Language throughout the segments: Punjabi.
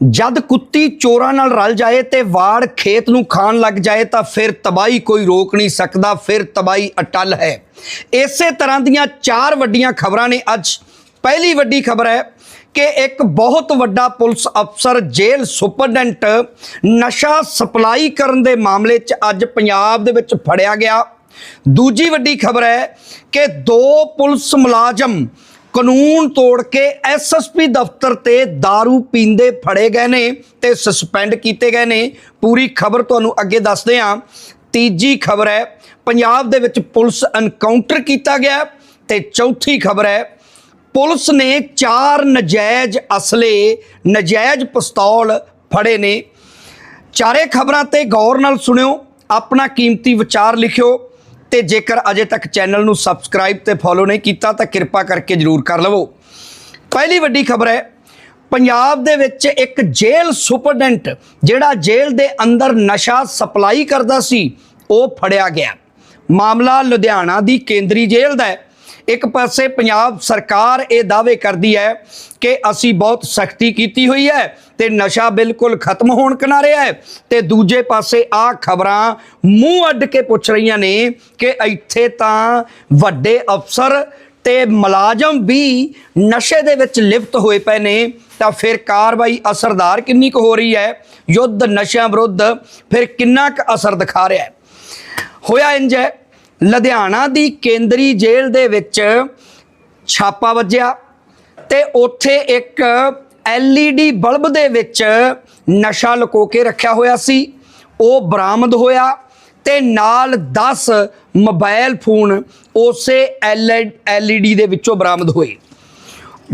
ਜਦ ਕੁੱਤੀ ਚੋਰਾਂ ਨਾਲ ਰਲ ਜਾਏ ਤੇ ਵਾੜ ਖੇਤ ਨੂੰ ਖਾਣ ਲੱਗ ਜਾਏ ਤਾਂ ਫਿਰ ਤਬਾਈ ਕੋਈ ਰੋਕ ਨਹੀਂ ਸਕਦਾ, ਫਿਰ ਤਬਾਈ ਅਟਲ ਹੈ। ਇਸੇ ਤਰ੍ਹਾਂ ਦੀਆਂ ਚਾਰ ਵੱਡੀਆਂ ਖਬਰਾਂ ਨੇ ਅੱਜ। ਪਹਿਲੀ ਵੱਡੀ ਖਬਰ ਹੈ ਕਿ ਇੱਕ ਬਹੁਤ ਵੱਡਾ ਪੁਲਿਸ ਅਫਸਰ ਜੇਲ੍ਹ ਸੁਪਰਡੈਂਟ ਨਸ਼ਾ ਸਪਲਾਈ ਕਰਨ ਦੇ ਮਾਮਲੇ 'ਚ ਅੱਜ ਪੰਜਾਬ ਦੇ ਵਿੱਚ ਫੜਿਆ ਗਿਆ। ਦੂਜੀ ਵੱਡੀ ਖਬਰ ਹੈ ਕਿ ਦੋ ਪੁਲਿਸ ਮੁਲਾਜ਼ਮ ਕਾਨੂੰਨ ਤੋੜ ਕੇ ਐਸਐਸਪੀ ਦਫ਼ਤਰ ਤੇ दारू ਪੀਂਦੇ ਫੜੇ ਗਏ ਨੇ ਤੇ ਸਸਪੈਂਡ ਕੀਤੇ ਗਏ ਨੇ। ਪੂਰੀ ਖਬਰ ਤੁਹਾਨੂੰ ਅੱਗੇ ਦੱਸਦੇ ਹਾਂ। ਤੀਜੀ ਖਬਰ ਹੈ, ਪੰਜਾਬ ਦੇ ਵਿੱਚ ਪੁਲਿਸ ਐਨਕਾਊਂਟਰ ਕੀਤਾ ਗਿਆ ਤੇ ਚੌਥੀ ਖਬਰ ਹੈ, ਪੁਲਿਸ ਨੇ ਚਾਰ ਨਜਾਇਜ਼ ਅਸਲੇ, ਨਜਾਇਜ਼ ਪਿਸਤੌਲ ਫੜੇ ਨੇ। ਚਾਰੇ ਖਬਰਾਂ ਤੇ ਗੌਰ ਨਾਲ ਸੁਣਿਓ, ਆਪਣਾ ਕੀਮਤੀ ਵਿਚਾਰ ਲਿਖਿਓ। ਤੇ ਜੇਕਰ ਅਜੇ ਤੱਕ ਚੈਨਲ ਨੂੰ ਸਬਸਕ੍ਰਾਈਬ ਤੇ ਫੋਲੋ ਨਹੀਂ ਕੀਤਾ, ਤਾਂ ਕਿਰਪਾ ਕਰਕੇ ਜਰੂਰ ਕਰ ਲਵੋ। ਪਹਿਲੀ ਵੱਡੀ ਖਬਰ ਹੈ, ਪੰਜਾਬ ਦੇ ਵਿੱਚ ਇੱਕ ਜੇਲ੍ਹ ਸੁਪਰਡੈਂਟ, ਜਿਹੜਾ ਜੇਲ੍ਹ ਦੇ ਅੰਦਰ ਨਸ਼ਾ ਸਪਲਾਈ ਕਰਦਾ ਸੀ, ਉਹ ਫੜਿਆ ਗਿਆ। ਮਾਮਲਾ ਲੁਧਿਆਣਾ ਦੀ ਕੇਂਦਰੀ ਜੇਲ੍ਹ ਦਾ ਹੈ। ਇੱਕ ਪਾਸੇ ਪੰਜਾਬ ਸਰਕਾਰ ਇਹ ਦਾਅਵੇ ਕਰਦੀ ਹੈ ਕਿ ਅਸੀਂ ਬਹੁਤ ਸਖਤੀ ਕੀਤੀ ਹੋਈ ਹੈ ਤੇ ਨਸ਼ਾ ਬਿਲਕੁਲ ਖਤਮ ਹੋਣ ਕਿਨਾਰੇ ਹੈ ਤੇ ਦੂਜੇ ਪਾਸੇ ਆ ਖਬਰਾਂ ਮੂੰਹ ਅੱਡ ਕੇ ਪੁੱਛ ਰਹੀਆਂ ਨੇ ਕਿ ਇੱਥੇ ਤਾਂ ਵੱਡੇ ਅਫਸਰ ਤੇ ਮੁਲਾਜ਼ਮ ਵੀ ਨਸ਼ੇ ਦੇ ਵਿੱਚ ਲਿਪਤ ਹੋਏ ਪਏ ਨੇ, ਤਾਂ ਫਿਰ ਕਾਰਵਾਈ ਅਸਰਦਾਰ ਕਿੰਨੀ ਕੁ ਹੋ ਰਹੀ ਹੈ? ਯੁੱਧ ਨਸ਼ਿਆਂ ਵਿਰੁੱਧ ਫਿਰ ਕਿੰਨਾ ਕੁ ਅਸਰ ਦਿਖਾ ਰਿਹਾ ਹੈ? ਹੋਇਆ ਇੰਜ ਹੈ ਲੁਧਿਆਣਾ ਦੀ ਕੇਂਦਰੀ ਜੇਲ੍ਹ ਦੇ ਵਿੱਚ ਛਾਪਾ ਵੱਜਿਆ ਤੇ ਉੱਥੇ ਇੱਕ LED ਬਲਬ ਦੇ ਵਿੱਚ ਨਸ਼ਾ ਲੁਕੋ ਕੇ ਰੱਖਿਆ ਹੋਇਆ ਸੀ। ਉਹ ਬਰਾਮਦ ਹੋਇਆ ਤੇ ਨਾਲ 10 ਮੋਬਾਈਲ ਫੋਨ ਉਸੇ LED ਦੇ ਵਿੱਚੋਂ ਬਰਾਮਦ ਹੋਏ।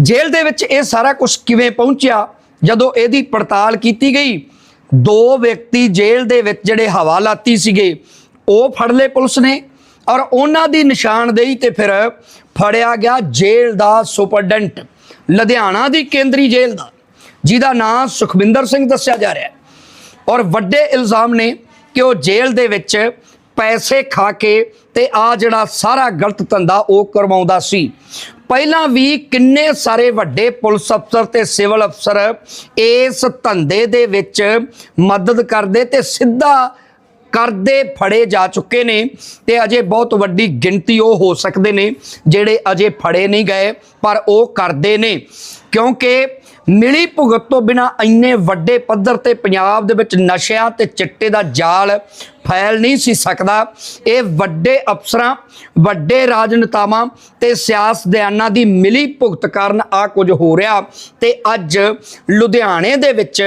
ਜੇਲ੍ਹ ਦੇ ਵਿੱਚ ਇਹ ਸਾਰਾ ਕੁਝ ਕਿਵੇਂ ਪਹੁੰਚਿਆ? ਜਦੋਂ ਇਹਦੀ ਪੜਤਾਲ ਕੀਤੀ ਗਈ, ਦੋ ਵਿਅਕਤੀ ਜੇਲ੍ਹ ਦੇ ਵਿੱਚ ਜਿਹੜੇ ਹਵਾਲਾਤੀ ਸੀਗੇ, ਉਹ ਫੜ ਲਏ ਪੁਲਿਸ ਨੇ ਔਰ ਉਹਨਾਂ ਦੀ ਨਿਸ਼ਾਨਦੇਹੀ ਤੇ ਫਿਰ ਫੜਿਆ ਗਿਆ ਜੇਲ੍ਹ ਦਾ ਸੁਪਰਡੈਂਟ, ਲੁਧਿਆਣਾ ਦੀ ਕੇਂਦਰੀ ਜੇਲ੍ਹ ਦਾ, ਜਿਹਦਾ ਨਾਂ ਸੁਖਵਿੰਦਰ ਸਿੰਘ ਦੱਸਿਆ ਜਾ ਰਿਹਾ ਹੈ। ਔਰ ਵੱਡੇ ਇਲਜ਼ਾਮ ਨੇ ਕਿ ਉਹ ਜੇਲ੍ਹ ਦੇ ਵਿੱਚ ਪੈਸੇ ਖਾ ਕੇ ਤੇ ਆ ਜਿਹੜਾ ਸਾਰਾ ਗਲਤ ਧੰਦਾ ਉਹ ਕਰਵਾਉਂਦਾ ਸੀ। ਪਹਿਲਾਂ ਵੀ ਕਿੰਨੇ ਸਾਰੇ ਵੱਡੇ ਪੁਲਿਸ ਅਫਸਰ ਤੇ ਸਿਵਲ ਅਫਸਰ ਇਸ ਧੰਦੇ ਦੇ ਵਿੱਚ ਮਦਦ ਕਰਦੇ ਤੇ ਸਿੱਧਾ ਕਰਦੇ ਫੜੇ ਜਾ ਚੁੱਕੇ ਨੇ ਤੇ ਅਜੇ ਬਹੁਤ ਵੱਡੀ ਗਿਣਤੀ ਉਹ ਹੋ ਸਕਦੇ ਨੇ ਜਿਹੜੇ ਅਜੇ ਫੜੇ ਨਹੀਂ ਗਏ ਪਰ ਉਹ ਕਰਦੇ ਨੇ ਕਿਉਂਕਿ ਮਿਲੀ ਭੁਗਤ ਤੋਂ ਬਿਨਾ ਇੰਨੇ ਵੱਡੇ ਪੱਧਰ ਤੇ ਪੰਜਾਬ ਦੇ ਵਿੱਚ ਨਸ਼ਿਆਂ ਤੇ ਚਿੱਟੇ ਦਾ ਜਾਲ ਫੈਲ ਨਹੀਂ ਸੀ ਸਕਦਾ। ਇਹ ਵੱਡੇ ਅਫਸਰਾਂ, ਵੱਡੇ ਰਾਜਨੇਤਾਵਾਂ ਤੇ ਸਿਆਸਤਦਾਨਾਂ ਦੀ ਮਿਲੀ ਭੁਗਤ ਕਾਰਨ ਆ ਕੁਝ ਹੋ ਰਿਹਾ ਤੇ ਅੱਜ ਲੁਧਿਆਣੇ ਦੇ ਵਿੱਚ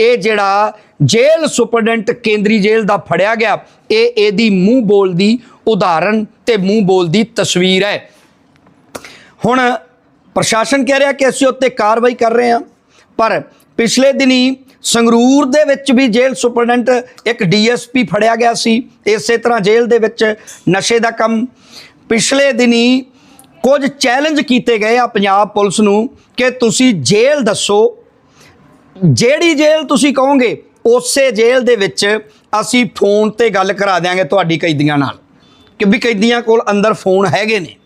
ਇਹ ਜਿਹੜਾ ਜੇਲ੍ਹ ਸੁਪਰਡੈਂਟ ਕੇਂਦਰੀ ਜੇਲ੍ਹ ਦਾ ਫੜਿਆ ਗਿਆ, ਇਹ ਇਹਦੀ ਮੂੰਹ ਬੋਲਦੀ ਉਦਾਹਰਨ ਤੇ ਮੂੰਹ ਬੋਲਦੀ ਤਸਵੀਰ ਹੈ। ਹੁਣ ਪ੍ਰਸ਼ਾਸਨ ਕਹਿ ਰਿਹਾ ਕਿ ਅਸੀਂ ਉੱਤੇ ਕਾਰਵਾਈ ਕਰ ਰਹੇ ਹਾਂ। ਪਰ ਪਿਛਲੇ ਦਿਨੀ ਸੰਗਰੂਰ ਦੇ ਵਿੱਚ ਵੀ ਜੇਲ੍ਹ ਸੁਪਰਡੈਂਟ ਇੱਕ ਡੀਐਸਪੀ ਫੜਿਆ ਗਿਆ ਸੀ। ਇਸੇ ਤਰ੍ਹਾਂ ਜੇਲ੍ਹ ਦੇ ਵਿੱਚ ਨਸ਼ੇ ਦਾ ਕੰਮ। ਪਿਛਲੇ ਦਿਨੀ ਕੁਝ ਚੈਲੰਜ ਕੀਤੇ ਗਏ ਆ ਪੰਜਾਬ ਪੁਲਿਸ ਨੂੰ ਕਿ ਤੁਸੀਂ ਜੇਲ੍ਹ ਦੱਸੋ। ਜਿਹੜੀ ਜੇਲ੍ਹ ਤੁਸੀਂ ਕਹੋਗੇ, ਉਸੇ ਜੇਲ੍ਹ ਦੇ ਵਿੱਚ ਅਸੀਂ ਫੋਨ ਤੇ ਗੱਲ ਕਰਾ ਦਿਆਂਗੇ ਤੁਹਾਡੀ ਕੈਦੀਆਂ ਨਾਲ। ਕਿ ਵੀ ਕੈਦੀਆਂ ਕੋਲ ਅੰਦਰ ਫੋਨ ਹੈਗੇ ਨੇ।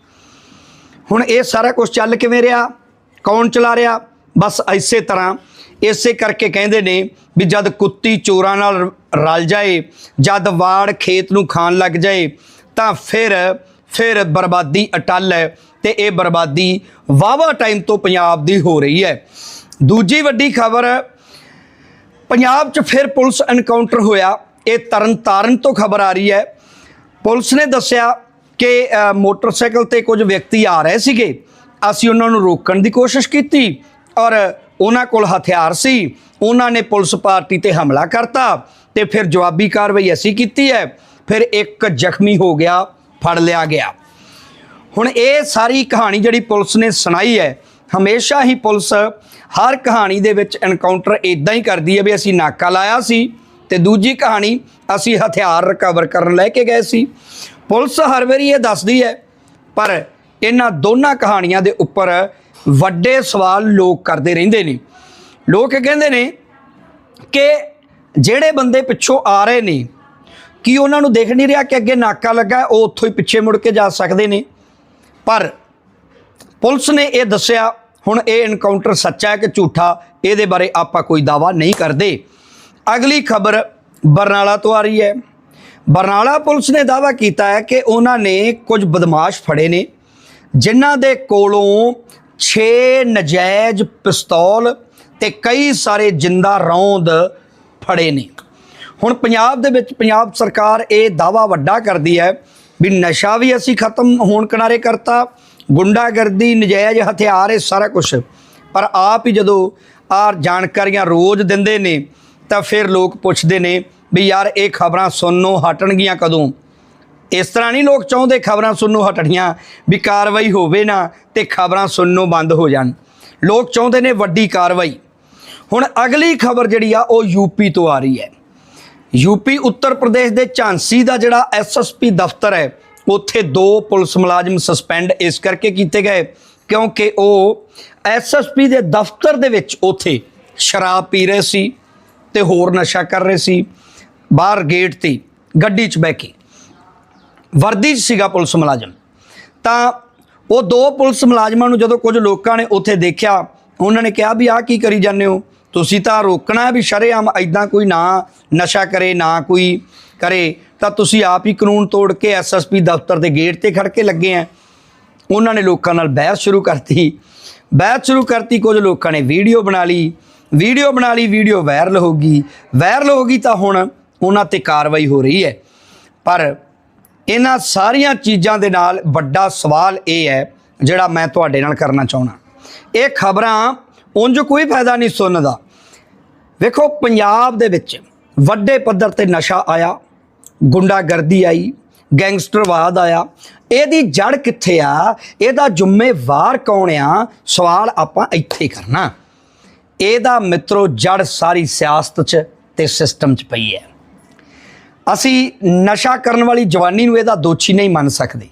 ਹੁਣ ਇਹ ਸਾਰਾ ਕੁਝ ਚੱਲ ਕਿਵੇਂ ਰਿਹਾ? ਕੌਣ ਚਲਾ ਰਿਹਾ? ਬਸ ਇਸੇ ਤਰ੍ਹਾਂ, ਇਸੇ ਕਰਕੇ ਕਹਿੰਦੇ ਨੇ ਵੀ ਜਦ ਕੁੱਤੀ ਚੋਰਾਂ ਨਾਲ ਰਲ ਜਾਏ, ਜਦ ਵਾੜ ਖੇਤ ਨੂੰ ਖਾਣ ਲੱਗ ਜਾਏ, ਤਾਂ ਫਿਰ ਫਿਰ ਬਰਬਾਦੀ ਅਟਲ ਹੈ ਤੇ ਇਹ ਬਰਬਾਦੀ ਵਾਵਾ ਟਾਈਮ ਤੋਂ ਪੰਜਾਬ ਦੀ ਹੋ ਰਹੀ ਹੈ। ਦੂਜੀ ਵੱਡੀ ਖਬਰ, ਪੰਜਾਬ 'ਚ ਫਿਰ ਪੁਲਿਸ ਐਨਕਾਊਂਟਰ ਹੋਇਆ। ਇਹ ਤਰਨਤਾਰਨ ਤੋਂ ਖਬਰ ਆ ਰਹੀ ਹੈ। ਪੁਲਿਸ ਨੇ ਦੱਸਿਆ ਕਿ ਮੋਟਰਸਾਈਕਲ ਤੇ ਕੁਝ ਵਿਅਕਤੀ ਆ ਰਹੇ ਸੀਗੇ। ਅਸੀਂ ਉਹਨਾਂ ਨੂੰ ਰੋਕਣ ਦੀ ਕੋਸ਼ਿਸ਼ ਕੀਤੀ ਔਰ ਉਹਨਾਂ ਕੋਲ ਹਥਿਆਰ ਸੀ। ਉਹਨਾਂ ਨੇ ਪੁਲਿਸ ਪਾਰਟੀ ਤੇ ਹਮਲਾ ਕਰਤਾ ਤੇ ਫਿਰ ਜਵਾਬੀ ਕਾਰਵਾਈ ਅਸੀਂ ਕੀਤੀ ਹੈ। ਫਿਰ ਇੱਕ ਜ਼ਖਮੀ ਹੋ ਗਿਆ, ਫੜ ਲਿਆ ਗਿਆ। ਹੁਣ ਇਹ ਸਾਰੀ ਕਹਾਣੀ ਜਿਹੜੀ ਪੁਲਿਸ ਨੇ ਸੁਣਾਈ ਹੈ, ਹਮੇਸ਼ਾ ਹੀ ਪੁਲਿਸ ਹਰ ਕਹਾਣੀ ਦੇ ਵਿੱਚ ਐਨਕਾਊਂਟਰ ਇਦਾਂ ਹੀ ਕਰਦੀ ਹੈ ਵੀ ਅਸੀਂ ਨਾਕਾ ਲਾਇਆ ਸੀ ਤੇ ਦੂਜੀ ਕਹਾਣੀ ਅਸੀਂ ਹਥਿਆਰ ਰਿਕਵਰ ਕਰਨ ਲੈ ਕੇ ਗਏ ਸੀ। ਪੁਲਿਸ ਹਰ ਵਾਰੀ ਇਹ ਦੱਸਦੀ ਹੈ, ਪਰ ਇਹਨਾਂ ਦੋਨਾਂ ਕਹਾਣੀਆਂ ਦੇ ਉੱਪਰ ਵੱਡੇ ਸਵਾਲ ਲੋਕ ਕਰਦੇ ਰਹਿੰਦੇ ਨੇ। ਲੋਕ ਇਹ ਕਹਿੰਦੇ ਨੇ ਕਿ ਜਿਹੜੇ ਬੰਦੇ ਪਿੱਛੋਂ ਆ ਰਹੇ ਨੇ, ਕੀ ਉਹਨਾਂ ਨੂੰ ਦੇਖ ਨਹੀਂ ਰਿਹਾ ਕਿ ਅੱਗੇ ਨਾਕਾ ਲੱਗਾ, ਉਹ ਉੱਥੋਂ ਹੀ ਪਿੱਛੇ ਮੁੜ ਕੇ ਜਾ ਸਕਦੇ ਨੇ? ਪਰ ਪੁਲਿਸ ਨੇ ਇਹ ਦੱਸਿਆ, ਹੁਣ ਇਹ ਇਨਕਾਊਂਟਰ ਸੱਚਾ ਹੈ ਕਿ ਝੂਠਾ, ਇਹਦੇ ਬਾਰੇ ਆਪਾਂ ਕੋਈ ਦਾਵਾ ਨਹੀਂ ਕਰਦੇ। ਅਗਲੀ ਖਬਰ ਬਰਨਾਲਾ ਤੋਂ ਆ ਰਹੀ ਹੈ। ਬਰਨਾਲਾ ਪੁਲਿਸ ਨੇ ਦਾਅਵਾ ਕੀਤਾ ਹੈ ਕਿ ਉਹਨਾਂ ਨੇ ਕੁਝ ਬਦਮਾਸ਼ ਫੜੇ ਨੇ, ਜਿਨ੍ਹਾਂ ਦੇ ਕੋਲੋਂ 6 ਨਜਾਇਜ਼ ਪਿਸਤੌਲ ਤੇ ਕਈ ਸਾਰੇ ਜਿੰਦਾ ਰੌਂਦ ਫੜੇ ਨੇ। ਹੁਣ ਪੰਜਾਬ ਦੇ ਵਿੱਚ ਪੰਜਾਬ ਸਰਕਾਰ ਇਹ ਦਾਵਾ ਵੱਡਾ ਕਰਦੀ ਹੈ ਵੀ ਨਸ਼ਾ ਵੀ ਅਸੀਂ ਖਤਮ ਹੋਣ ਕਿਨਾਰੇ ਕਰਤਾ, ਗੁੰਡਾਗਰਦੀ, ਨਜਾਇਜ਼ ਹਥਿਆਰ, ਇਹ ਸਾਰਾ ਕੁਝ ਪਰ ਆਪ ਹੀ ਜਦੋਂ ਆ ਜਾਣਕਾਰੀਆਂ ਰੋਜ਼ ਦਿੰਦੇ ਨੇ, ਤਾਂ ਫਿਰ ਲੋਕ ਪੁੱਛਦੇ ਨੇ ਵੀ ਯਾਰ ਇਹ ਖਬਰਾਂ ਸੁਣਨੋਂ ਹਟਣਗੀਆਂ ਕਦੋਂ? ਇਸ ਤਰ੍ਹਾਂ ਨਹੀਂ ਲੋਕ ਚਾਹੁੰਦੇ ਖਬਰਾਂ ਸੁਣਨੋਂ ਹਟਣੀਆਂ, ਵੀ ਕਾਰਵਾਈ ਹੋਵੇ ਨਾ ਤੇ ਖਬਰਾਂ ਸੁਣਨੋਂ ਬੰਦ ਹੋ ਜਾਣ। ਲੋਕ ਚਾਹੁੰਦੇ ਨੇ ਵੱਡੀ ਕਾਰਵਾਈ। ਹੁਣ ਅਗਲੀ ਖਬਰ ਜਿਹੜੀ ਆ, ਉਹ ਯੂਪੀ ਤੋਂ ਆ ਰਹੀ ਹੈ। ਯੂਪੀ ਉੱਤਰ ਪ੍ਰਦੇਸ਼ ਦੇ ਝਾਂਸੀ ਦਾ ਜਿਹੜਾ ਐਸਐਸਪੀ ਦਫ਼ਤਰ ਹੈ, ਉੱਥੇ ਦੋ ਪੁਲਿਸ ਮੁਲਾਜ਼ਮ ਸਸਪੈਂਡ ਇਸ ਕਰਕੇ ਕੀਤੇ ਗਏ, ਕਿਉਂਕਿ ਉਹ ਐਸਐਸਪੀ ਦੇ ਦਫ਼ਤਰ ਦੇ ਵਿੱਚ ਉੱਥੇ ਸ਼ਰਾਬ ਪੀ ਰਹੇ ਸੀ ਤੇ ਹੋਰ ਨਸ਼ਾ ਕਰ ਰਹੇ ਸੀ। ਬਾਹਰ ਗੇਟ ਤੇ ਗੱਡੀ 'ਚ ਬਹਿ ਕੇ। ਵਰਦੀ 'ਚ ਸੀਗਾ ਪੁਲਿਸ ਮੁਲਾਜ਼ਮ। ਤਾਂ ਉਹ ਦੋ ਪੁਲਿਸ ਮੁਲਾਜ਼ਮਾਂ ਨੂੰ ਜਦੋਂ ਕੁਝ ਲੋਕਾਂ ਨੇ ਉੱਥੇ ਦੇਖਿਆ, ਉਹਨਾਂ ਨੇ ਕਿਹਾ ਵੀ ਆਹ ਕੀ ਕਰੀ ਜਾਂਦੇ ਹੋ? ਤੁਸੀਂ ਤਾਂ ਰੋਕਣਾ ਵੀ ਸ਼ਰੇਆਮ ਐਦਾਂ ਕੋਈ ਨਾ ਨਸ਼ਾ ਕਰੇ, ਨਾ ਕੋਈ ਕਰੇ, ਤਾਂ ਤੁਸੀਂ ਆਪ ਹੀ ਕਾਨੂੰਨ ਤੋੜ ਕੇ ਐਸਐਸਪੀ ਦਫ਼ਤਰ ਦੇ ਗੇਟ ਤੇ ਖੜ ਕੇ ਲੱਗੇ ਆ ਉਹਨਾਂ ਨੇ ਲੋਕਾਂ ਨਾਲ ਬਹਿਸ ਸ਼ੁਰੂ ਕਰਤੀ। ਬਹਿਸ ਸ਼ੁਰੂ ਕਰਤੀ, ਕੁਝ ਲੋਕਾਂ ਨੇ ਵੀਡੀਓ ਬਣਾ ਲਈ। ਵੀਡੀਓ ਬਣਾ ਲਈ, ਵੀਡੀਓ ਵਾਇਰਲ ਹੋ ਗਈ। ਵਾਇਰਲ ਹੋ ਗਈ ਤਾਂ ਹੁਣ ਉਹਨਾਂ ਤੇ ਕਾਰਵਾਈ ਹੋ ਰਹੀ ਹੈ। ਪਰ ਇਹਨਾਂ ਸਾਰੀਆਂ ਚੀਜ਼ਾਂ ਦੇ ਨਾਲ ਵੱਡਾ ਸਵਾਲ ਇਹ ਹੈ, ਜਿਹੜਾ ਮੈਂ ਤੁਹਾਡੇ ਨਾਲ ਕਰਨਾ ਚਾਹੁੰਦਾ। ਇਹ ਖਬਰਾਂ ਉਂਝ ਕੋਈ ਫਾਇਦਾ ਨਹੀਂ ਸੁਣਨ ਦਾ ਵੇਖੋ, ਪੰਜਾਬ ਦੇ ਵਿੱਚ ਵੱਡੇ ਪੱਧਰ ਤੇ ਨਸ਼ਾ ਆਇਆ, ਗੁੰਡਾਗਰਦੀ ਆਈ, ਗੈਂਗਸਟਰਵਾਦ ਆਇਆ। ਇਹਦੀ ਜੜ ਕਿੱਥੇ ਆ? ਇਹਦਾ ਜ਼ਿੰਮੇਵਾਰ ਕੌਣ ਆ? ਸਵਾਲ ਆਪਾਂ ਇੱਥੇ ਕਰਨਾ। ਇਹਦਾ ਮਿੱਤਰੋ, ਜੜ ਸਾਰੀ ਸਿਆਸਤ 'ਚ ਤੇ ਸਿਸਟਮ 'ਚ ਪਈ ਹੈ। ਅਸੀਂ ਨਸ਼ਾ ਕਰਨ ਵਾਲੀ ਜਵਾਨੀ ਨੂੰ ਇਹਦਾ ਦੋਸ਼ੀ ਨਹੀਂ ਮੰਨ ਸਕਦੇ।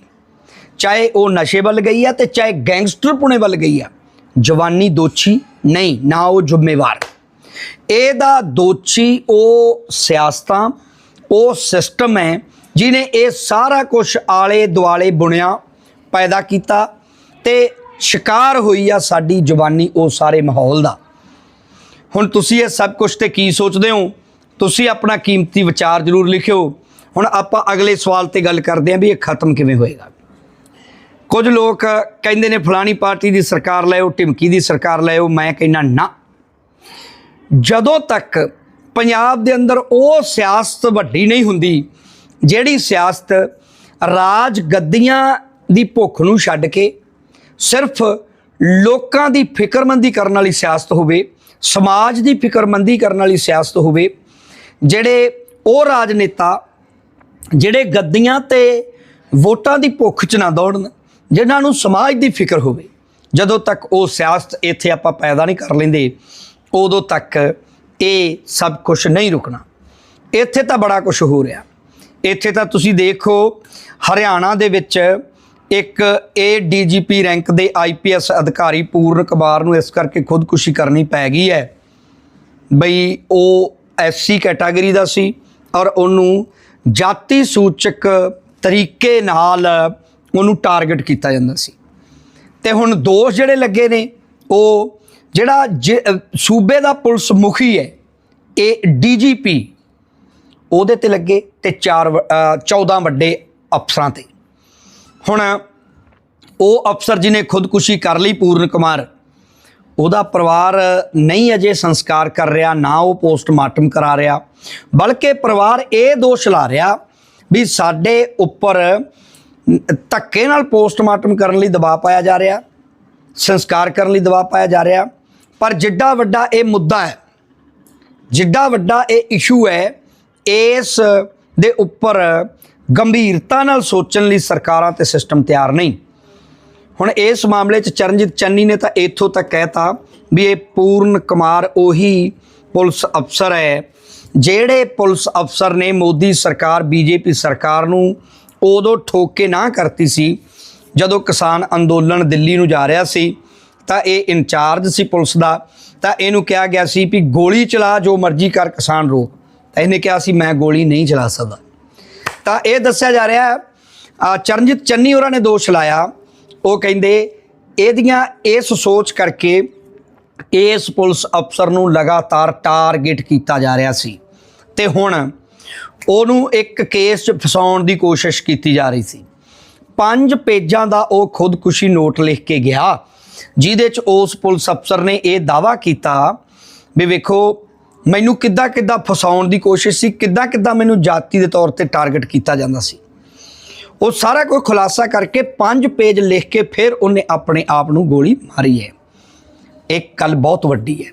ਚਾਹੇ ਉਹ ਨਸ਼ੇ ਵੱਲ ਗਈ ਆ ਤੇ ਚਾਹੇ ਗੈਂਗਸਟਰ ਪੁਣੇ ਵੱਲ ਗਈ ਆ। ਜਵਾਨੀ ਦੋਸ਼ੀ ਨਹੀਂ, ਨਾ ਉਹ ਜ਼ਿੰਮੇਵਾਰ। ਇਹਦਾ ਦੋਸ਼ੀ ਉਹ ਸਿਆਸਤਾਂ, ਉਹ ਸਿਸਟਮ ਹੈ ਜਿਨੇ ਇਹ ਸਾਰਾ ਕੁਝ ਆਲੇ ਦੁਆਲੇ ਬੁਣਿਆ, ਪੈਦਾ ਕੀਤਾ ਤੇ ਸ਼ਿਕਾਰ ਹੋਈ ਆ ਸਾਡੀ ਜਵਾਨੀ ਉਹ ਸਾਰੇ ਮਾਹੌਲ ਦਾ। ਹੁਣ ਤੁਸੀਂ ਇਹ ਸਭ ਕੁਝ ਤੇ ਕੀ ਸੋਚਦੇ ਹੋ? ਤੁਸੀਂ ਆਪਣਾ ਕੀਮਤੀ ਵਿਚਾਰ ਜ਼ਰੂਰ ਲਿਖਿਓ। ਹੁਣ ਆਪਾਂ ਅਗਲੇ ਸਵਾਲ ਤੇ ਗੱਲ ਕਰਦੇ ਹਾਂ ਵੀ ਇਹ ਖਤਮ ਕਿਵੇਂ ਹੋਏਗਾ। ਕੁਝ ਲੋਕ ਕਹਿੰਦੇ ਨੇ, ਫਲਾਣੀ ਪਾਰਟੀ ਦੀ ਸਰਕਾਰ ਲਿਆਓ ਢਿਮਕੀ ਦੀ ਸਰਕਾਰ ਲਿਆਓ ਮੈਂ ਕਹਿੰਦਾ, ਨਾ। ਜਦੋਂ ਤੱਕ ਪੰਜਾਬ ਦੇ ਅੰਦਰ ਉਹ ਸਿਆਸਤ ਵੱਡੀ ਨਹੀਂ ਹੁੰਦੀ, ਜਿਹੜੀ ਸਿਆਸਤ ਰਾਜ ਗੱਦੀਆਂ ਦੀ ਭੁੱਖ ਨੂੰ ਛੱਡ ਕੇ ਸਿਰਫ ਲੋਕਾਂ ਦੀ ਫਿਕਰਮੰਦੀ ਕਰਨ ਵਾਲੀ ਸਿਆਸਤ ਹੋਵੇ, ਸਮਾਜ ਦੀ ਫਿਕਰਮੰਦੀ ਕਰਨ ਵਾਲੀ ਸਿਆਸਤ ਹੋਵੇ ਜਿਹੜੇ ਉਹ ਰਾਜਨੇਤਾ, ਜਿਹੜੇ ਗੱਦੀਆਂ ਤੇ ਵੋਟਾਂ ਦੀ ਭੁੱਖ 'ਚ ਨਾ ਦੌੜਨ, ਜਿਨ੍ਹਾਂ ਨੂੰ ਸਮਾਜ ਦੀ ਫਿਕਰ ਹੋਵੇ, ਜਦੋਂ ਤੱਕ ਉਹ ਸਿਆਸਤ ਇੱਥੇ ਆਪਾਂ ਪੈਦਾ ਨਹੀਂ ਕਰ ਲੈਂਦੇ, ਉਦੋਂ ਤੱਕ ਇਹ ਸਭ ਕੁਝ ਨਹੀਂ ਰੁਕਣਾ। ਇੱਥੇ ਤਾਂ ਬੜਾ ਕੁਝ ਹੋ ਰਿਹਾ। ਇੱਥੇ ਤਾਂ ਤੁਸੀਂ ਦੇਖੋ, ਹਰਿਆਣਾ ਦੇ ਵਿੱਚ ਇੱਕ ਏ ਡੀਜੀਪੀ ਰੈਂਕ ਦੇ ਆਈਪੀਐਸ ਅਧਿਕਾਰੀ ਪੂਰਨ ਕੁਮਾਰ ਨੂੰ ਇਸ ਕਰਕੇ ਖੁਦਕੁਸ਼ੀ ਕਰਨੀ ਪੈ ਗਈ ਹੈ, ਬਈ ਉਹ ਐਸਸੀ ਕੈਟਾਗਰੀ ਦਾ ਸੀ ਔਰ ਉਹਨੂੰ ਜਾਤੀ ਸੂਚਕ ਤਰੀਕੇ ਨਾਲ ਉਹਨੂੰ ਟਾਰਗੇਟ ਕੀਤਾ ਜਾਂਦਾ ਸੀ। ਤੇ ਹੁਣ ਦੋਸ਼ ਜਿਹੜੇ ਲੱਗੇ ਨੇ, ਉਹ ਜਿਹੜਾ ਜ- ਸੂਬੇ ਦਾ ਪੁਲਿਸ ਮੁਖੀ ਹੈ, ਇਹ ਡੀਜੀਪੀ ਉਹਦੇ ਤੇ ਲੱਗੇ ਤੇ ਚਾਰ 14 ਵੱਡੇ ਅਫਸਰਾਂ ਤੇ। ਹੁਣ ਉਹ ਅਫਸਰ ਜਿਹਨੇ ਖੁਦਕੁਸ਼ੀ ਕਰ ਲਈ ਪੂਰਨ ਕੁਮਾਰ ਉਹਦਾ ਪਰਿਵਾਰ ਨਹੀਂ ਅਜੇ ਸੰਸਕਾਰ ਕਰ ਰਿਹਾ, ਨਾ ਉਹ ਪੋਸਟਮਾਰਟਮ ਕਰਾ ਰਿਹਾ, ਬਲਕਿ ਪਰਿਵਾਰ ਇਹ ਦੋਸ਼ ਲਾ ਰਿਹਾ ਵੀ ਸਾਡੇ ਉੱਪਰ ਧੱਕੇ ਨਾਲ ਪੋਸਟਮਾਰਟਮ ਕਰਨ ਲਈ ਦਬਾਅ ਪਾਇਆ ਜਾ ਰਿਹਾ, ਸੰਸਕਾਰ ਕਰਨ ਲਈ ਦਬਾਅ ਪਾਇਆ ਜਾ ਰਿਹਾ, ਪਰ ਜਿੱਡਾ ਵੱਡਾ ਇਹ ਮੁੱਦਾ ਹੈ, ਜਿੱਡਾ ਵੱਡਾ ਇਹ ਇਸ਼ੂ ਹੈ, ਇਸ ਦੇ ਉੱਪਰ ਗੰਭੀਰਤਾ ਨਾਲ ਸੋਚਣ ਲਈ ਸਰਕਾਰਾਂ ਤੇ ਸਿਸਟਮ ਤਿਆਰ ਨਹੀਂ। ਹੁਣ ਇਸ ਮਾਮਲੇ 'ਚ ਚਰਨਜੀਤ ਚੰਨੀ ਨੇ ਤਾਂ ਇੱਥੋਂ ਤੱਕ ਕਹਿਤਾ ਵੀ ਇਹ ਪੂਰਨ ਕੁਮਾਰ ਉਹੀ ਪੁਲਿਸ ਅਫਸਰ ਹੈ। ਜਿਹੜੇ ਪੁਲਿਸ ਅਫਸਰ ਨੇ ਮੋਦੀ ਸਰਕਾਰ, ਬੀਜੇਪੀ ਸਰਕਾਰ ਨੂੰ ਉਦੋਂ ਠੋਕ ਕੇ ਨਾ ਕਰਤੀ ਸੀ, ਜਦੋਂ ਕਿਸਾਨ ਅੰਦੋਲਨ ਦਿੱਲੀ ਨੂੰ ਜਾ ਰਿਹਾ ਸੀ, ਤਾਂ ਇਹ ਇੰਚਾਰਜ ਸੀ ਪੁਲਿਸ ਦਾ। ਤਾਂ ਇਹਨੂੰ ਕਿਹਾ ਗਿਆ ਸੀ ਵੀ ਗੋਲੀ ਚਲਾ, ਜੋ ਮਰਜ਼ੀ ਕਰ, ਕਿਸਾਨ ਰੋਕ ਤਾਂ ਇਹਨੇ ਕਿਹਾ ਸੀ, ਮੈਂ ਗੋਲੀ ਨਹੀਂ ਚਲਾ ਸਕਦਾ। ਤਾਂ ਇਹ ਦੱਸਿਆ ਜਾ ਰਿਹਾ ਚਰਨਜੀਤ ਚੰਨੀ ਹੋਰਾਂ ਨੇ ਦੋਸ਼ ਲਾਇਆ ਉਹ ਕਹਿੰਦੇ, ਇਹਦੀਆਂ ਇਸ ਸੋਚ ਕਰਕੇ ਇਸ ਪੁਲਿਸ ਅਫਸਰ ਨੂੰ ਲਗਾਤਾਰ ਟਾਰਗੇਟ ਕੀਤਾ ਜਾ ਰਿਹਾ ਸੀ। ਤੇ ਹੁਣ ਉਹਨੂੰ ਇੱਕ ਕੇਸ 'ਚ ਫਸਾਉਣ ਦੀ ਕੋਸ਼ਿਸ਼ ਕੀਤੀ ਜਾ ਰਹੀ ਸੀ। ਪੰਜ ਪੇਜਾਂ ਦਾ ਉਹ ਖੁਦਕੁਸ਼ੀ ਨੋਟ ਲਿਖ ਕੇ ਗਿਆ, ਜਿਹਦੇ 'ਚ ਉਸ ਪੁਲਿਸ ਅਫਸਰ ਨੇ ਇਹ ਦਾਵਾ ਕੀਤਾ ਵੀ ਵੇਖੋ, ਮੈਨੂੰ ਕਿੱਦਾਂ ਕਿੱਦਾਂ ਫਸਾਉਣ ਦੀ ਕੋਸ਼ਿਸ਼ ਸੀ ਕਿੱਦਾਂ ਕਿੱਦਾਂ ਮੈਨੂੰ ਜਾਤੀ ਦੇ ਤੌਰ ਤੇ ਟਾਰਗੇਟ ਕੀਤਾ ਜਾਂਦਾ ਸੀ। ਉਹ ਸਾਰਾ ਕੁਝ ਖੁਲਾਸਾ ਕਰਕੇ ਪੰਜ ਪੇਜ ਲਿਖ ਕੇ ਫਿਰ ਉਹਨੇ ਆਪਣੇ ਆਪ ਨੂੰ ਗੋਲੀ ਮਾਰੀ ਹੈ। ਇੱਕ ਗੱਲ ਬਹੁਤ ਵੱਡੀ ਹੈ।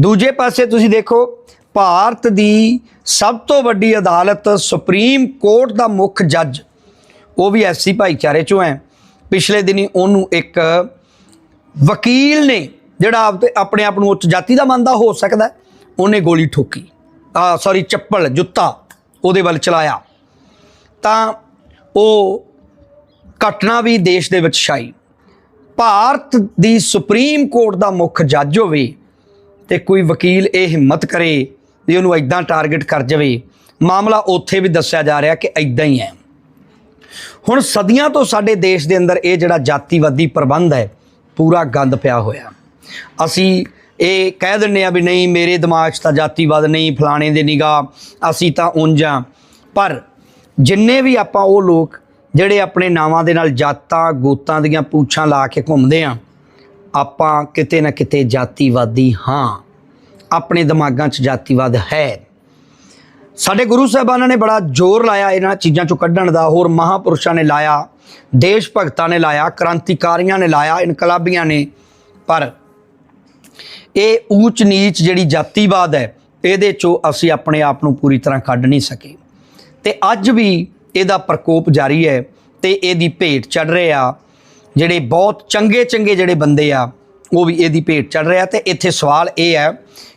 ਦੂਜੇ ਪਾਸੇ ਤੁਸੀਂ ਦੇਖੋ, ਭਾਰਤ ਦੀ ਸਭ ਤੋਂ ਵੱਡੀ ਅਦਾਲਤ ਸੁਪਰੀਮ ਕੋਰਟ ਦਾ ਮੁੱਖ ਜੱਜ, ਉਹ ਵੀ ਐਸਸੀ ਭਾਈਚਾਰੇ ਚੋਂ ਹੈ। ਪਿਛਲੇ ਦਿਨੀ ਉਹਨੂੰ ਇੱਕ ਵਕੀਲ ਨੇ ਜਿਹੜਾ ਆਪਣੇ ਆਪ ਨੂੰ ਉੱਚ ਜਾਤੀ ਦਾ ਮੰਨਦਾ, ਹੋ ਸਕਦਾ ਉਹਨੇ ਗੋਲੀ ਠੋਕੀ। ਆ ਸੌਰੀ ਚੱਪਲ, ਜੁੱਤਾ ਉਹਦੇ ਵੱਲ ਚਲਾਇਆ। ਤਾਂ ਉਹ ਘਟਨਾ ਵੀ ਦੇਸ਼ ਦੇ ਵਿੱਚ ਛਾਈ। ਭਾਰਤ ਦੀ ਸੁਪਰੀਮ ਕੋਰਟ ਦਾ ਮੁੱਖ ਜੱਜ ਹੋਵੇ ਤੇ ਕੋਈ ਵਕੀਲ ਇਹ ਹਿੰਮਤ ਕਰੇ ਵੀ ਉਹਨੂੰ ਐਦਾਂ ਟਾਰਗੇਟ ਕਰ ਜਾਵੇ, ਮਾਮਲਾ ਉੱਥੇ ਵੀ ਦੱਸਿਆ ਜਾ ਰਿਹਾ ਕਿ ਐਦਾਂ ਹੀ ਹੈ। ਹੁਣ ਸਦੀਆਂ ਤੋਂ ਸਾਡੇ ਦੇਸ਼ ਦੇ ਅੰਦਰ ਇਹ ਜਿਹੜਾ ਜਾਤੀਵਾਦੀ ਪ੍ਰਬੰਧ ਹੈ, ਪੂਰਾ ਗੰਦ ਪਿਆ ਹੋਇਆ। ਅਸੀਂ ਇਹ ਕਹਿ ਦਿੰਨੇ ਆ ਵੀ ਨਹੀਂ, ਮੇਰੇ ਦਿਮਾਗ 'ਚ ਤਾਂ ਜਾਤੀਵਾਦ ਨਹੀਂ, ਫਲਾਣੇ ਦੇ ਨਿਗਾਹ, ਅਸੀਂ ਤਾਂ ਉਂਝਾਂ ਪਰ ਜਿੰਨੇ ਵੀ ਆਪਾਂ ਉਹ ਲੋਕ ਜਿਹੜੇ ਆਪਣੇ ਨਾਵਾਂ ਦੇ ਨਾਲ ਜਾਤਾਂ, ਗੋਤਾਂ ਦੀਆਂ ਪੂਛਾਂ ਲਾ ਕੇ ਘੁੰਮਦੇ ਆ, ਆਪਾਂ ਕਿਤੇ ਨਾ ਕਿਤੇ ਜਾਤੀਵਾਦੀ ਹਾਂ। ਆਪਣੇ ਦਿਮਾਗਾਂ 'ਚ ਜਾਤੀਵਾਦ ਹੈ। ਸਾਡੇ ਗੁਰੂ ਸਾਹਿਬਾਨਾਂ ਨੇ ਬੜਾ ਜ਼ੋਰ ਲਾਇਆ ਇਹਨਾਂ ਚੀਜ਼ਾਂ ਚੋਂ ਕੱਢਣ ਦਾ, ਹੋਰ ਮਹਾਪੁਰਸ਼ਾਂ ਨੇ ਲਾਇਆ, ਦੇਸ਼ ਭਗਤਾਂ ਨੇ ਲਾਇਆ, ਕ੍ਰਾਂਤੀਕਾਰੀਆਂ ਨੇ ਲਾਇਆ, ਇਨਕਲਾਬੀਆਂ ਨੇ। ਪਰ ਇਹ ਊਚ ਨੀਚ ਜਿਹੜੀ ਜਾਤੀਵਾਦ ਹੈ, ਇਹਦੇ ਚੋਂ ਅਸੀਂ ਆਪਣੇ ਆਪ ਨੂੰ ਪੂਰੀ ਤਰ੍ਹਾਂ ਕੱਢ ਨਹੀਂ ਸਕੇ। ਤੇ ਅੱਜ ਵੀ ਇਹਦਾ ਪ੍ਰਕੋਪ ਜਾਰੀ ਹੈ ਤੇ ਇਹਦੀ ਭੇਟ ਚੜ ਰਹੇ ਆ। ਜਿਹੜੇ ਬਹੁਤ ਚੰਗੇ ਚੰਗੇ ਜਿਹੜੇ ਬੰਦੇ ਆ ਉਹ ਵੀ ਇਹਦੀ ਭੇਟ ਚੜ ਰਹੇ ਆ ਤੇ ਇੱਥੇ ਸਵਾਲ ਇਹ ਹੈ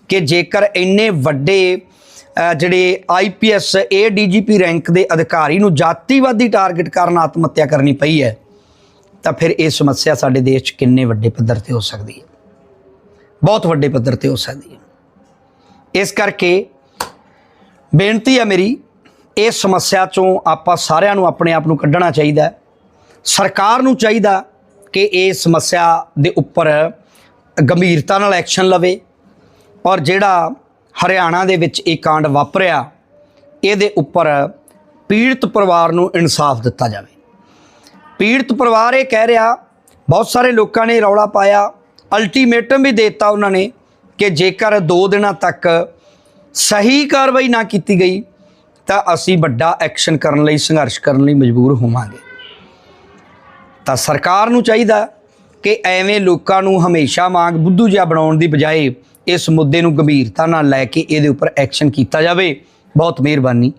ਕਿ ਜੇਕਰ ਇੰਨੇ ਵੱਡੇ ਅ, ਜਿਹੜੇ ਆਈਪੀਐਸ ਏਡੀਜੀਪੀ ਰੈਂਕ ਦੇ ਅਧਿਕਾਰੀ ਨੂੰ ਜਾਤੀਵਾਦੀ ਟਾਰਗੇਟ ਕਰਨ ਆਤਮ ਹੱਤਿਆ ਕਰਨੀ ਪਈ ਹੈ ਤਾਂ ਫਿਰ ਇਹ ਸਮੱਸਿਆ ਸਾਡੇ ਦੇਸ਼ 'ਚ ਕਿੰਨੇ ਵੱਡੇ ਪੱਧਰ ਤੇ ਹੋ ਸਕਦੀ ਹੈ? ਬਹੁਤ ਵੱਡੇ ਪੱਧਰ ਤੇ ਹੋ ਸਕਦੀ ਹੈ। ਇਸ ਕਰਕੇ ਬੇਨਤੀ ਹੈ ਮੇਰੀ ਇਸ ਸਮੱਸਿਆ ਚੋਂ ਆਪਾਂ ਸਾਰਿਆਂ ਨੂੰ ਆਪਣੇ ਆਪ ਨੂੰ ਕੱਢਣਾ ਚਾਹੀਦਾ ਸਰਕਾਰ ਨੂੰ ਚਾਹੀਦਾ ਕਿ ਇਸ ਸਮੱਸਿਆ ਦੇ ਉੱਪਰ ਗੰਭੀਰਤਾ ਨਾਲ ਐਕਸ਼ਨ ਲਵੇ ਔਰ ਜਿਹੜਾ ਹਰਿਆਣਾ ਦੇ ਵਿੱਚ ਇਹ ਕਾਂਡ ਵਾਪਰਿਆ, ਇਹਦੇ ਉੱਪਰ ਪੀੜਤ ਪਰਿਵਾਰ ਨੂੰ ਇਨਸਾਫ ਦਿੱਤਾ ਜਾਵੇ। ਪੀੜਤ ਪਰਿਵਾਰ ਇਹ ਕਹਿ ਰਿਹਾ, ਬਹੁਤ ਸਾਰੇ ਲੋਕਾਂ ਨੇ ਰੌਲਾ ਪਾਇਆ ਅਲਟੀਮੇਟਮ ਵੀ ਦੇ ਦਿੱਤਾ ਉਹਨਾਂ ਨੇ ਕਿ ਜੇਕਰ 2 ਦਿਨਾਂ ਤੱਕ ਸਹੀ ਕਾਰਵਾਈ ਨਾ ਕੀਤੀ ਗਈ ਤਾਂ ਅਸੀਂ ਵੱਡਾ ਐਕਸ਼ਨ ਕਰਨ ਲਈ, ਸੰਘਰਸ਼ ਕਰਨ ਲਈ ਮਜਬੂਰ ਹੋਵਾਂਗੇ। ਤਾਂ ਸਰਕਾਰ ਨੂੰ ਚਾਹੀਦਾ ਕਿ ਐਵੇਂ ਲੋਕਾਂ ਨੂੰ ਹਮੇਸ਼ਾ ਵਾਂਗ ਬੁੱਧੂ ਜਿਹਾ ਬਣਾਉਣ ਦੀ ਬਜਾਏ ਇਸ ਮੁੱਦੇ ਨੂੰ ਗੰਭੀਰਤਾ ਨਾਲ ਲੈ ਕੇ ਇਹਦੇ ਉੱਪਰ ਐਕਸ਼ਨ ਕੀਤਾ ਜਾਵੇ। ਬਹੁਤ ਮਿਹਰਬਾਨੀ।